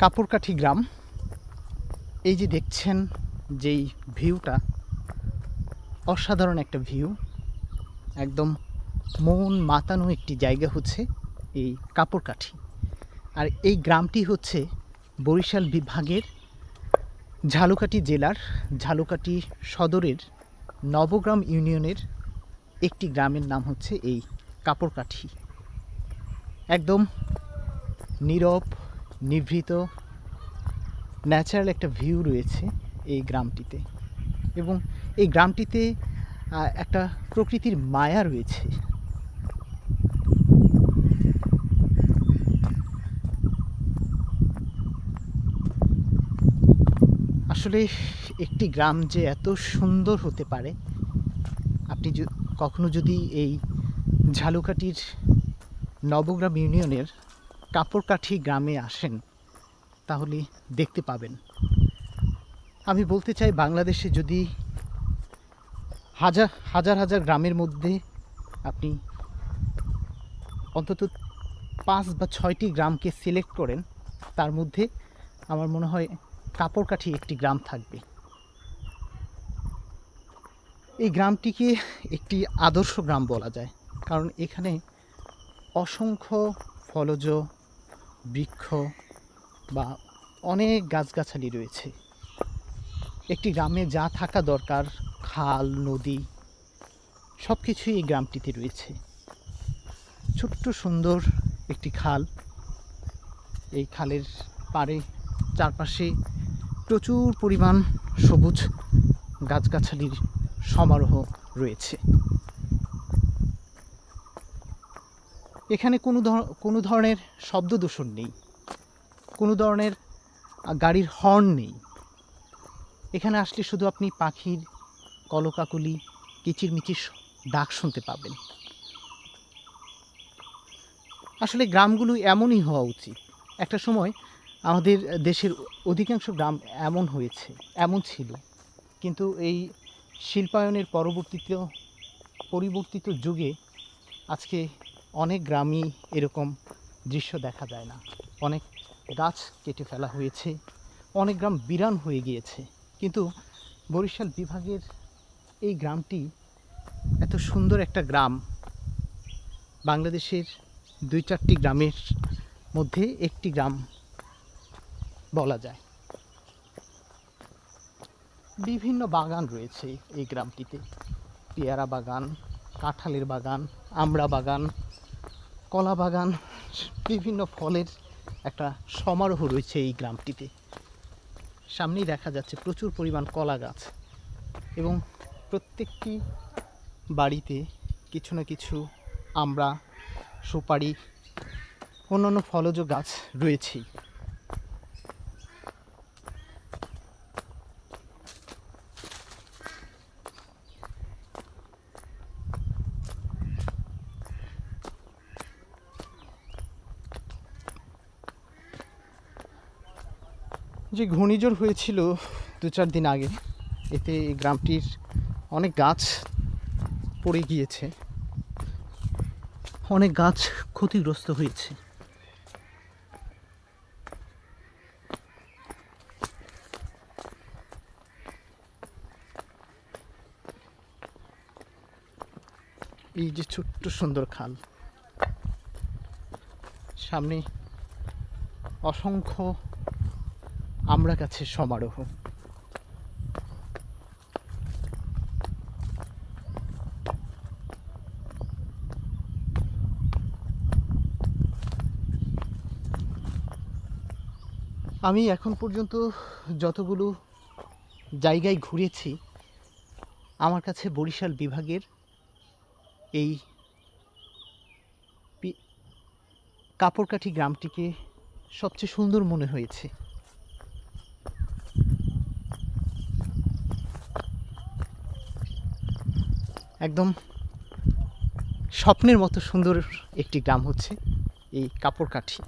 কাপড়কাঠি গ্রাম। এই যে দেখছেন যেই ভিউটা, অসাধারণ একটা ভিউ। একদম মন মাতানো একটি জায়গা হচ্ছে এই কাপড়কাঠি আর এই গ্রামটি হচ্ছে বরিশাল বিভাগের ঝালুকাঠি জেলার ঝালুকাঠি সদরের নবগ্রাম ইউনিয়নের একটি গ্রামের নাম হচ্ছে এই কাপড়কাঠি একদম নীরব নিভৃত ন্যাচারাল একটা ভিউ রয়েছে এই গ্রামটিতে এবং এই গ্রামটিতে একটা প্রকৃতির মায়া রয়েছে। আসলে একটি গ্রাম যে এত সুন্দর হতে পারে, আপনি কখনো যদি এই ঝালুকাঠির নবগ্রাম ইউনিয়নের কাপড়কাঠি গ্রামে আসেন, তাহলে দেখতে পাবেন। আমি বলতে চাই, বাংলাদেশে যদি হাজার হাজার হাজার গ্রামের মধ্যে আপনি অন্তত পাঁচ বা ছয়টি গ্রামকে সিলেক্ট করেন, তার মধ্যে আমার মনে হয় কাপড়কাঠি একটি গ্রাম থাকবে। এই গ্রামটিকে একটি আদর্শ গ্রাম বলা যায়, কারণ এখানে অসংখ্য ফলজ বৃক্ষ বা অনেক গাছগাছালি রয়েছে। একটি গ্রামে যা থাকা দরকার, খাল, নদী সব কিছুই এই গ্রামটিতে রয়েছে। ছোট্ট সুন্দর একটি খাল। এই খালের পাড়ে চারপাশে প্রচুর পরিমাণ সবুজ গাছগাছালির সমারোহ রয়েছে। এখানে কোনো কোনো ধরনের শব্দ দূষণ নেই। কোনো ধরনের গাড়ির হর্ন নেই। এখানে আসলে শুধু আপনি পাখির কলকাকলি, কিচিরমিচির ডাক শুনতে পাবেন। আসলে গ্রামগুলো এমনই হওয়া উচিত। একটা সময় আমাদের দেশের অধিকাংশ গ্রাম এমন হয়েছে, এমন ছিল। কিন্তু এই শিল্পায়নের পরবর্তীতে, পরিবর্তিত যুগে আজকে অনেক গ্রামই এরকম দৃশ্য দেখা যায় না। অনেক গাছ কেটে ফেলা হয়েছে, অনেক গ্রাম বিরান হয়ে গিয়েছে। কিন্তু বরিশাল বিভাগের এই গ্রামটি এত সুন্দর একটা গ্রাম, বাংলাদেশের দুই চারটি গ্রামের মধ্যে একটি গ্রাম বলা যায়। বিভিন্ন বাগান রয়েছে এই গ্রামটিতে। পেয়ারা বাগান, কাঁঠালের বাগান, আমড়া বাগান কলা বাগান বিভিন্ন ফলের একটা সমারোহ রয়েছে এই গ্রামটিতে। সামনেই দেখা যাচ্ছে প্রচুর পরিমাণ কলা গাছ এবং প্রত্যেকটি বাড়িতে কিছু না কিছু আমরা সুপারি, অন্যান্য ফলজ গাছ রয়েছেই। যে ঘূর্ণিঝড় হয়েছিল দু চার দিন আগে, এতে এই গ্রামটির অনেক গাছ পড়ে গিয়েছে। অনেক গাছ ক্ষতিগ্রস্ত হয়েছে। এই যে ছোট্ট সুন্দর খাল, সামনে অসংখ্য আমরা গাছের সমারোহ। আমি এখন পর্যন্ত যতগুলো জায়গায় ঘুরেছি, আমার কাছে বরিশাল বিভাগের এই কাপড়কাঠি গ্রামটিকে সবচেয়ে সুন্দর মনে হয়েছে। একদম স্বপ্নের মতো সুন্দর একটি গ্রাম হচ্ছে এই কাপড়কাঠি।